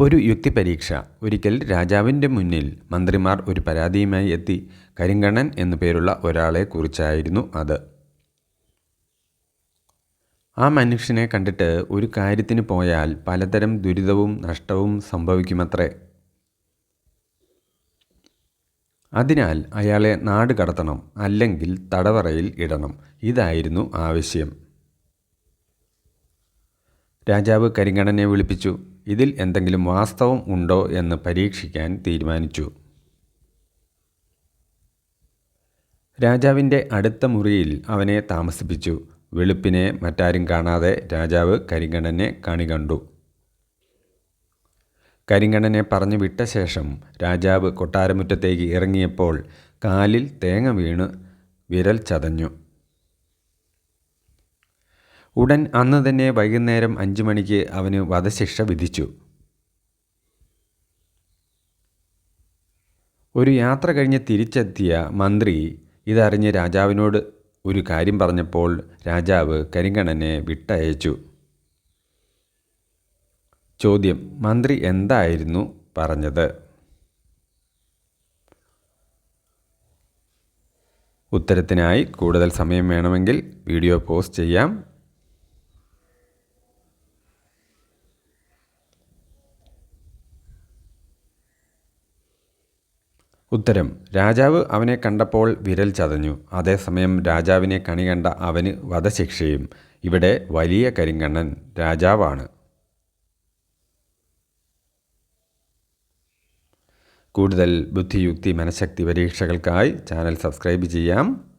ഒരു യുക്തി പരീക്ഷ ഒരിക്കൽ രാജാവിന്റെ മുന്നിൽ മന്ത്രിമാർ ഒരു പരാതിയുമായി എത്തി. കരിങ്കണ്ണൻ എന്നു പേരുള്ള ഒരാളെ കുറിച്ചായിരുന്നു അത്. ആ മനുഷ്യനെ കണ്ടിട്ട് ഒരു കാര്യത്തിന് പോയാൽ പലതരം ദുരിതവും നഷ്ടവും സംഭവിക്കുമത്രേ. അതിനാൽ അയാളെ നാട് കടത്തണം അല്ലെങ്കിൽ തടവറയിൽ ഇടണം. ഇതായിരുന്നു ആവശ്യം. രാജാവ് കരിങ്കണ്ണനെ വിളിപ്പിച്ചു. ഇതിൽ എന്തെങ്കിലും വാസ്തവം ഉണ്ടോ എന്ന് പരീക്ഷിക്കാൻ തീരുമാനിച്ചു. രാജാവിന്റെ അടുത്ത മുറിയിൽ അവനെ താമസിപ്പിച്ചു. വെളുപ്പിനെ മറ്റാരും കാണാതെ രാജാവ് കരിങ്കണ്ണനെ കണി കണ്ടു. കരിങ്കണ്ണനെ പറഞ്ഞു വിട്ട ശേഷം രാജാവ് കൊട്ടാരമുറ്റത്തേക്ക് ഇറങ്ങിയപ്പോൾ കാലിൽ തേങ്ങ വീണ് വിരൽ ചതഞ്ഞു. ഉടൻ അന്ന് തന്നെ വൈകുന്നേരം അഞ്ചു മണിക്ക് അവന് വധശിക്ഷ വിധിച്ചു. ഒരു യാത്ര കഴിഞ്ഞ് തിരിച്ചെത്തിയ മന്ത്രി ഇതറിഞ്ഞ് രാജാവിനോട് ഒരു കാര്യം പറഞ്ഞപ്പോൾ രാജാവ് കരിങ്കണനെ വിട്ടയച്ചു. ചോദ്യം മന്ത്രി എന്തായിരുന്നു പറഞ്ഞത്? ഉത്തരത്തിനായി കൂടുതൽ സമയം വേണമെങ്കിൽ വീഡിയോ പോസ്റ്റ് ചെയ്യാം. ഉത്തരം രാജാവ് അവനെ കണ്ടപ്പോൾ വിരൽ ചതഞ്ഞു. അതേസമയം രാജാവിനെ കണി കണ്ട അവന് വധശിക്ഷയും. ഇവിടെ വലിയ കരിങ്കണ്ണൻ രാജാവാണ്. കൂടുതൽ ബുദ്ധിയുക്തി മനഃശക്തി പരീക്ഷകൾക്കായി ചാനൽ സബ്സ്ക്രൈബ് ചെയ്യാം.